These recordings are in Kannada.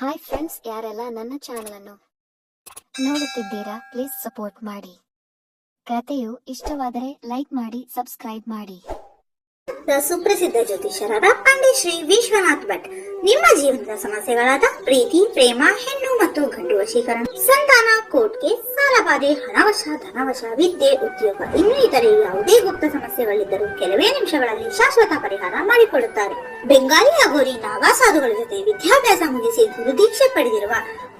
ಹಾಯ್ ಫ್ರೆಂಡ್ಸ್ ಯಾರೆಲ್ಲ ನನ್ನ ಚಾನಲ್ ಅನ್ನು ನೋಡುತ್ತಿದ್ದೀರಾ ಪ್ಲೀಸ್ ಸಪೋರ್ಟ್ ಮಾಡಿ. ಕಥೆಯು ಇಷ್ಟವಾದರೆ ಲೈಕ್ ಮಾಡಿ ಸಬ್ಸ್ಕ್ರೈಬ್ ಮಾಡಿ. ಸುಪ್ರಸಿದ್ಧ ಜ್ಯೋತಿಷರಾದ ಪಂಡಿತ್ ಶ್ರೀ ವಿಶ್ವನಾಥ್ ಭಟ್. ನಿಮ್ಮ ಜೀವನದ ಸಮಸ್ಯೆಗಳಾದ ಪ್ರೀತಿ, ಪ್ರೇಮ, ಹೆಣ್ಣು ಮತ್ತು ಗಂಡು ವಶೀಕರಣ, ಸಂತಾನ ಕೋರ್ಟ್ಗೆ ಸಾಲಬಾಧೆ ಹಣವಶ, ಧನವಶ, ವಿದ್ಯೆ, ಉದ್ಯೋಗ, ಇನ್ನು ಇತರೆ ಯಾವುದೇ ಗುಪ್ತ ಸಮಸ್ಯೆಗಳಿದ್ದರೂ ಕೆಲವೇ ನಿಮಿಷಗಳಲ್ಲಿ ಶಾಶ್ವತ ಪರಿಹಾರ ಮಾಡಿಕೊಡುತ್ತಾರೆ. ಬೆಂಗಾಲಿ ಅಗೋರಿ ನಾಗಾ ಸಾಧುಗಳ ಜೊತೆ ವಿದ್ಯಾಭ್ಯಾಸ ಮುಗಿಸಿ ಗುರುದೀಕ್ಷೆ ಪಡೆದಿರುವ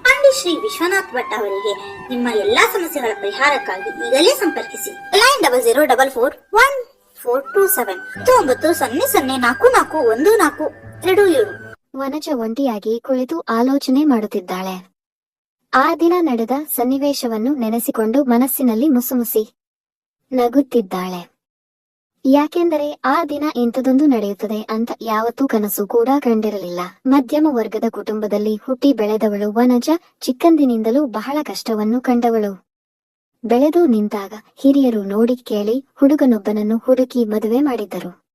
ಪಂಡಿತ್ ಶ್ರೀ ವಿಶ್ವನಾಥ್ ಭಟ್ ಅವರಿಗೆ ನಿಮ್ಮ ಎಲ್ಲಾ ಸಮಸ್ಯೆಗಳ ಪರಿಹಾರಕ್ಕಾಗಿ ಈಗಲೇ ಸಂಪರ್ಕಿಸಿ. Nine double zero double four one four seven ಒಂಬತ್ತು ಸೊನ್ನೆ ಸೊನ್ನೆ ನಾಲ್ಕು ಒಂದು ನಾಲ್ಕು. ಎರಡು ಏಳು. ವನಜ ಒಂಟಿಯಾಗಿ ಕುಳಿತು ಆಲೋಚನೆ ಮಾಡುತ್ತಿದ್ದಾಳೆ. ಆ ದಿನ ನಡೆದ ಸನ್ನಿವೇಶವನ್ನು ನೆನೆಸಿಕೊಂಡು ಮನಸ್ಸಿನಲ್ಲಿ ಮುಸುಮುಸಿ ನಗುತ್ತಿದ್ದಾಳೆ. ಯಾಕೆಂದರೆ ಆ ದಿನ ಇಂಥದೊಂದು ನಡೆಯುತ್ತದೆ ಅಂತ ಯಾವತ್ತೂ ಕನಸು ಕೂಡ ಕಂಡಿರಲಿಲ್ಲ. ಮಧ್ಯಮ ವರ್ಗದ ಕುಟುಂಬದಲ್ಲಿ ಹುಟ್ಟಿ ಬೆಳೆದವಳು ವನಜ ಚಿಕ್ಕಂದಿನಿಂದಲೂ ಬಹಳ ಕಷ್ಟವನ್ನು ಕಂಡವಳು. ಬೆಳೆದು ನಿಂತಾಗ ಹಿರಿಯರು ನೋಡಿ ಕೇಳಿ ಹುಡುಗನೊಬ್ಬನನ್ನು ಹುಡುಕಿ ಮದುವೆ ಮಾಡಿದ್ದರು.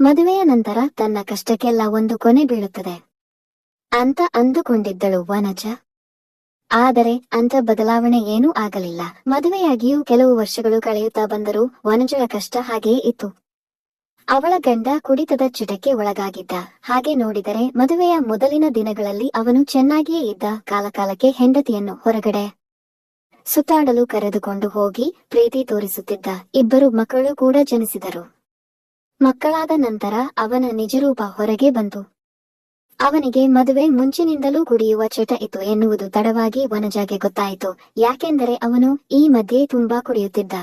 ಮದುವೆಯ ನಂತರ ತನ್ನ ಕಷ್ಟಕ್ಕೆಲ್ಲ ಒಂದು ಕೊನೆ ಬೀಳುತ್ತದೆ. ಅಂತ ಅಂದುಕೊಂಡಿದ್ದಳು ವನಜ. ಆದರೆ ಅಂತ ಬದಲಾವಣೆ ಏನೂ ಆಗಲಿಲ್ಲ. ಮದುವೆಯಾಗಿಯೂ ಕೆಲವು ವರ್ಷಗಳು ಕಳೆಯುತ್ತಾ ಬಂದರೂ ವನಜರ ಕಷ್ಟ ಹಾಗೆಯೇ ಇತ್ತು. ಅವಳ ಗಂಡ ಕುಡಿತದ ಚಿಟಕ್ಕೆ ಒಳಗಾಗಿದ್ದ. ಹಾಗೆ ನೋಡಿದರೆ ಮದುವೆಯ ಮೊದಲಿನ ದಿನಗಳಲ್ಲಿ ಅವನು ಚೆನ್ನಾಗಿಯೇ ಇದ್ದ. ಕಾಲಕಾಲಕ್ಕೆ ಹೆಂಡತಿಯನ್ನು ಹೊರಗಡೆ ಸುತ್ತಾಡಲು ಕರೆದುಕೊಂಡು ಹೋಗಿ ಪ್ರೀತಿ ತೋರಿಸುತ್ತಿದ್ದ ಇಬ್ಬರು ಮಕ್ಕಳು ಕೂಡ ಜನಿಸಿದರು. ಮಕ್ಕಳಾದ ನಂತರ ಅವನ ನಿಜರೂಪ ಹೊರಗೆ ಬಂತು. ಅವನಿಗೆ ಮದುವೆ ಮುಂಚಿನಿಂದಲೂ ಕುಡಿಯುವ ಚಟ ಇತ್ತು ಎನ್ನುವುದು ತಡವಾಗಿ ವನಜಾಗೆ ಗೊತ್ತಾಯಿತು, ಯಾಕೆಂದರೆ ಅವನು ಈ ಮಧ್ಯೆ ತುಂಬಾ ಕುಡಿಯುತ್ತಿದ್ದ.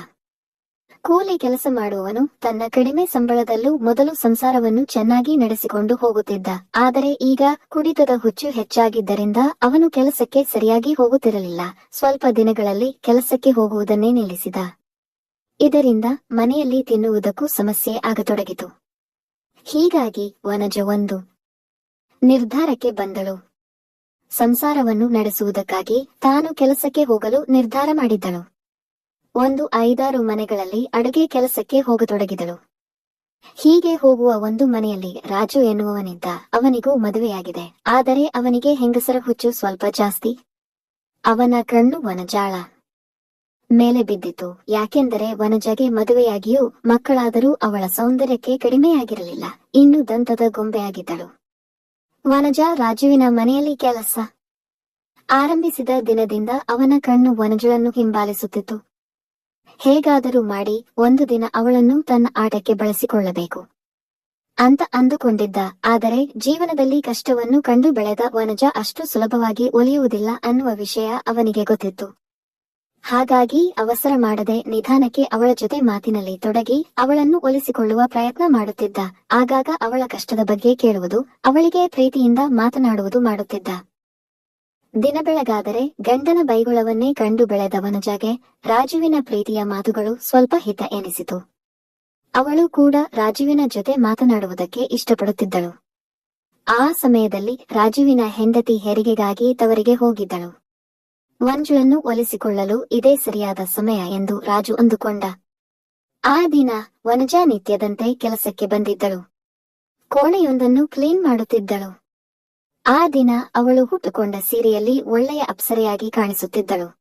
ಕೂಲಿ ಕೆಲಸ ಮಾಡುವವನು ತನ್ನ ಕಡಿಮೆ ಸಂಬಳದಲ್ಲೂ ಮೊದಲು ಸಂಸಾರವನ್ನು ಚೆನ್ನಾಗಿ ನಡೆಸಿಕೊಂಡು ಹೋಗುತ್ತಿದ್ದ. ಆದರೆ ಈಗ ಕುಡಿತದ ಹುಚ್ಚು ಹೆಚ್ಚಾಗಿದ್ದರಿಂದ ಅವನು ಕೆಲಸಕ್ಕೆ ಸರಿಯಾಗಿ ಹೋಗುತ್ತಿರಲಿಲ್ಲ. ಸ್ವಲ್ಪ ದಿನಗಳಲ್ಲಿ ಕೆಲಸಕ್ಕೆ ಹೋಗುವುದನ್ನೇ ನಿಲ್ಲಿಸಿದ. ಇದರಿಂದ ಮನೆಯಲ್ಲಿ ತಿನ್ನುವುದಕ್ಕೂ ಸಮಸ್ಯೆ ಆಗತೊಡಗಿತು. ಹೀಗಾಗಿ ವನಜ ಒಂದು ನಿರ್ಧಾರಕ್ಕೆ ಬಂದಳು. ಸಂಸಾರವನ್ನು ನಡೆಸುವುದಕ್ಕಾಗಿ ತಾನು ಕೆಲಸಕ್ಕೆ ಹೋಗಲು ನಿರ್ಧಾರ ಮಾಡಿದ್ದಳು. ಒಂದು ಐದಾರು ಮನೆಗಳಲ್ಲಿ ಅಡುಗೆ ಕೆಲಸಕ್ಕೆ ಹೋಗತೊಡಗಿದಳು. ಹೀಗೆ ಹೋಗುವ ಒಂದು ಮನೆಯಲ್ಲಿ ರಾಜು ಎನ್ನುವವನಿದ್ದ ಅವನಿಗೂ ಮದುವೆಯಾಗಿದೆ. ಆದರೆ ಅವನಿಗೆ ಹೆಂಗಸರ ಹುಚ್ಚು ಸ್ವಲ್ಪ ಜಾಸ್ತಿ. ಅವನ ಕಣ್ಣು ವನಜಾಳ. ಮೇಲೆ ಬಿದ್ದಿತು. ಯಾಕೆಂದರೆ ವನಜಗೆ ಮದುವೆಯಾಗಿಯೂ ಮಕ್ಕಳಾದರೂ ಅವಳ ಸೌಂದರ್ಯಕ್ಕೆ ಕಡಿಮೆಯಾಗಿರಲಿಲ್ಲ. ಇನ್ನು ದಂತದ ಗೊಂಬೆಯಾಗಿದ್ದಳು. ವನಜ ರಾಜುವಿನ ಮನೆಯಲ್ಲಿ ಕೆಲಸ. ಆರಂಭಿಸಿದ ದಿನದಿಂದ ಅವನ ಕಣ್ಣು ವನಜಳನ್ನು ಹಿಂಬಾಲಿಸುತ್ತಿತ್ತು. ಹೇಗಾದರೂ ಮಾಡಿ ಒಂದು ದಿನ ಅವಳನ್ನು ತನ್ನ ಆಟಕ್ಕೆ ಬಳಸಿಕೊಳ್ಳಬೇಕು. ಅಂತ ಅಂದುಕೊಂಡಿದ್ದ, ಆದರೆ ಜೀವನದಲ್ಲಿ ಕಷ್ಟವನ್ನು ಕಂಡು ಬೆಳೆದ ವನಜ ಅಷ್ಟು ಸುಲಭವಾಗಿ ಒಲಿಯುವುದಿಲ್ಲ ಅನ್ನುವ ವಿಷಯ ಅವನಿಗೆ ಗೊತ್ತಿತ್ತು. ಹಾಗಾಗಿ ಅವಸರ ಮಾಡದೆ ನಿಧಾನಕ್ಕೆ ಅವಳ ಜೊತೆ ಮಾತಿನಲ್ಲಿ ತೊಡಗಿ ಅವಳನ್ನು ಒಲಿಸಿಕೊಳ್ಳುವ ಪ್ರಯತ್ನ ಮಾಡುತ್ತಿದ್ದ. ಆಗಾಗ ಅವಳ ಕಷ್ಟದ ಬಗ್ಗೆ ಕೇಳುವುದು, ಅವಳಿಗೆ ಪ್ರೀತಿಯಿಂದ ಮಾತನಾಡುವುದು ಮಾಡುತ್ತಿದ್ದ. ದಿನ ಬೆಳಗಾದರೆ ಗಂಡನ ಬೈಗುಳವನ್ನೇ ಕಂಡು ಬೆಳೆದ ವನಜಾಗೆ ರಾಜುವಿನ ಪ್ರೀತಿಯ ಮಾತುಗಳು ಸ್ವಲ್ಪ ಹಿತ ಎನಿಸಿತು. ಅವಳು ಕೂಡ ರಾಜುವಿನ ಜೊತೆ ಮಾತನಾಡುವುದಕ್ಕೆ ಇಷ್ಟಪಡುತ್ತಿದ್ದಳು. ಆ ಸಮಯದಲ್ಲಿ ರಾಜುವಿನ ಹೆಂಡತಿ ಹೆರಿಗೆಗಾಗಿ ತವರಿಗೆ ಹೋಗಿದ್ದಳು. ಮಂಜುಳನ್ನು ಒಲಿಸಿಕೊಳ್ಳಲು ಇದೇ ಸರಿಯಾದ ಸಮಯ ಎಂದು ರಾಜು ಅಂದುಕೊಂಡ. ಆ ದಿನ ವನಜಾ ನಿತ್ಯದಂತೆ ಕೆಲಸಕ್ಕೆ ಬಂದಿದ್ದಳು. ಕೋಣೆಯೊಂದನ್ನು ಕ್ಲೀನ್ ಮಾಡುತ್ತಿದ್ದಳು. ಆ ದಿನ ಅವಳು ಹುಟ್ಟುಕೊಂಡ ಸೀರೆಯಲ್ಲಿ ಒಳ್ಳೆಯ ಅಪ್ಸರೆಯಾಗಿ ಕಾಣಿಸುತ್ತಿದ್ದಳು.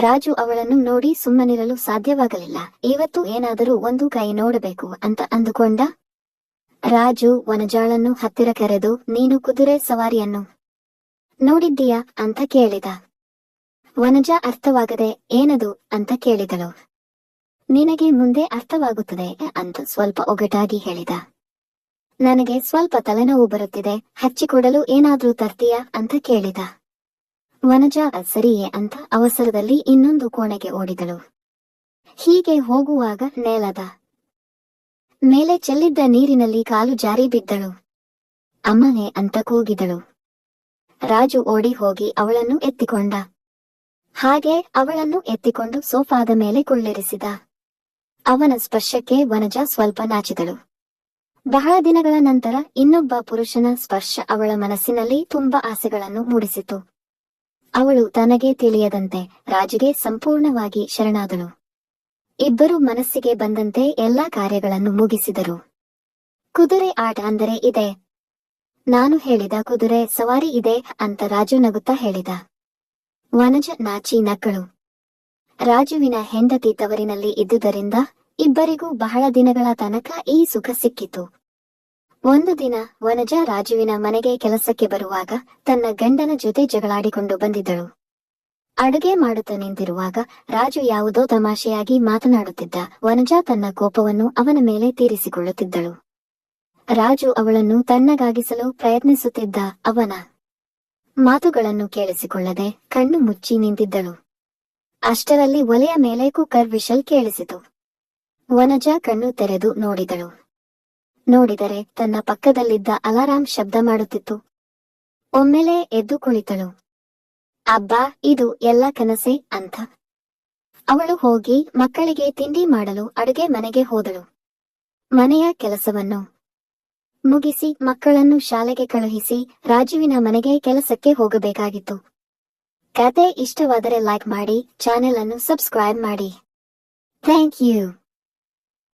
ರಾಜು ಅವಳನ್ನು ನೋಡಿ ಸುಮ್ಮನಿರಲು ಸಾಧ್ಯವಾಗಲಿಲ್ಲ. ಇವತ್ತು ಏನಾದರೂ ಒಂದು ಕೈ ನೋಡಬೇಕು ಅಂತ ಅಂದುಕೊಂಡ? ರಾಜು, ವನಜಾಳನ್ನು ಹತ್ತಿರ ಕರೆದು ನೀನು ಕುದುರೆ ಸವಾರಿಯನ್ನು ನೋಡಿದ್ದೀಯಾ? ಅಂತ ಕೇಳಿದ. ವನಜ ಅರ್ಥವಾಗದೆ, ಏನದು? ಅಂತ ಕೇಳಿದಳು. ನಿನಗೆ ಮುಂದೆ ಅರ್ಥವಾಗುತ್ತದೆ? ಅಂತ ಸ್ವಲ್ಪ ಒಗಟಾಗಿ ಹೇಳಿದ. ನನಗೆ ಸ್ವಲ್ಪ ತಲೆನೋವು ಬರುತ್ತಿದೆ ಹಚ್ಚಿಕೊಡಲು ಏನಾದ್ರೂ ತರ್ತೀಯಾ ಅಂತ ಕೇಳಿದ. ವನಜಾ, ಸರಿಯೇ ಅಂತ ಅವಸರದಲ್ಲಿ ಇನ್ನೊಂದು ಕೋಣೆಗೆ ಓಡಿದಳು. ಹೀಗೆ ಹೋಗುವಾಗ ನೇಲದ ಮೇಲೆ ಚೆಲ್ಲಿದ್ದ ನೀರಿನಲ್ಲಿ ಕಾಲು ಜಾರಿ ಬಿದ್ದಳು. ಅಮ್ಮನೇ ಅಂತ ಕೂಗಿದಳು. ರಾಜು ಓಡಿ ಹೋಗಿ ಅವಳನ್ನು ಎತ್ತಿಕೊಂಡ. ಹಾಗೆ ಅವಳನ್ನು ಎತ್ತಿಕೊಂಡು ಸೋಫಾದ ಮೇಲೆ ಕುಳ್ಳಿರಿಸಿದ. ಅವನ ಸ್ಪರ್ಶಕ್ಕೆ ವನಜಾ ಸ್ವಲ್ಪ ನಾಚಿದಳು. ಬಹಳ ದಿನಗಳ ನಂತರ ಇನ್ನೊಬ್ಬ ಪುರುಷನ ಸ್ಪರ್ಶ ಅವಳ ಮನಸ್ಸಿನಲ್ಲಿ ತುಂಬಾ ಆಸೆಗಳನ್ನು ಮೂಡಿಸಿತು. ಅವಳು ತನಗೆ ತಿಳಿಯದಂತೆ ರಾಜುಗೆ ಸಂಪೂರ್ಣವಾಗಿ ಶರಣಾದಳು. ಇಬ್ಬರು ಮನಸ್ಸಿಗೆ ಬಂದಂತೆ ಎಲ್ಲಾ ಕಾರ್ಯಗಳನ್ನು ಮುಗಿಸಿದರು. ಕುದುರೆ ಆಟ ಅಂದರೆ ಇದೆ. ನಾನು ಹೇಳಿದ ಕುದುರೆ ಸವಾರಿ ಇದೆ ಅಂತ ರಾಜು ನಗುತ್ತಾ ಹೇಳಿದ. ವನಜ ನಾಚಿ ನಕ್ಕಳು. ರಾಜುವಿನ ಹೆಂಡತಿ ತವರಿನಲ್ಲಿ ಇದ್ದುದರಿಂದ ಇಬ್ಬರಿಗೂ ಬಹಳ ದಿನಗಳ ತನಕ ಈ ಸುಖ ಸಿಕ್ಕಿತು. ಒಂದು ದಿನ ವನಜ ರಾಜುವಿನ ಮನೆಗೆ ಕೆಲಸಕ್ಕೆ ಬರುವಾಗ ತನ್ನ ಗಂಡನ ಜೊತೆ ಜಗಳಾಡಿಕೊಂಡು ಬಂದಿದ್ದಳು. ಅಡುಗೆ ಮಾಡುತ್ತಾ ನಿಂತಿರುವಾಗ ರಾಜು ಯಾವುದೋ ತಮಾಷೆಯಾಗಿ ಮಾತನಾಡುತ್ತಿದ್ದ ವನಜ ತನ್ನ ಕೋಪವನ್ನು ಅವನ ಮೇಲೆ ತೀರಿಸಿಕೊಳ್ಳುತ್ತಿದ್ದಳು. ರಾಜು ಅವಳನ್ನು ತಣ್ಣಗಾಗಿಸಲು ಪ್ರಯತ್ನಿಸುತ್ತಿದ್ದ ಅವನ ಮಾತುಗಳನ್ನು ಕೇಳಿಸಿಕೊಳ್ಳದೆ ಕಣ್ಣು ಮುಚ್ಚಿ ನಿಂತಿದ್ದಳು. ಅಷ್ಟರಲ್ಲಿ ಒಲೆಯ ಮೇಲೆ ಕುಕ್ಕರ್ ವಿಷಲ್ ಕೇಳಿಸಿತು. ವನಜ ಕಣ್ಣು ತೆರೆದು ನೋಡಿದಳು. ನೋಡಿದರೆ ತನ್ನ ಪಕ್ಕದಲ್ಲಿದ್ದ ಅಲಾರಾಂ ಶಬ್ದ ಮಾಡುತ್ತಿತ್ತು. ಒಮ್ಮೆಲೆ ಎದ್ದು ಕುಳಿತಳು. ಅಬ್ಬಾ, ಇದು ಎಲ್ಲ ಕನಸೆ ಅಂತ. ಅವಳು ಹೋಗಿ ಮಕ್ಕಳಿಗೆ ತಿಂಡಿ ಮಾಡಲು ಅಡುಗೆ ಮನೆಗೆ ಹೋದಳು. ಮನೆಯ ಕೆಲಸವನ್ನು ಮುಗಿಸಿ ಮಕ್ಕಳನ್ನು ಶಾಲೆಗೆ ಕಳುಹಿಸಿ ರಾಜುವಿನ ಮನೆಗೆ ಕೆಲಸಕ್ಕೆ ಹೋಗಬೇಕಾಗಿತ್ತು. ಕತೆ ಇಷ್ಟವಾದರೆ ಲೈಕ್ ಮಾಡಿ, ಚಾನೆಲ್ ಅನ್ನು ಸಬ್ಸ್ಕ್ರೈಬ್ ಮಾಡಿ. Thank you.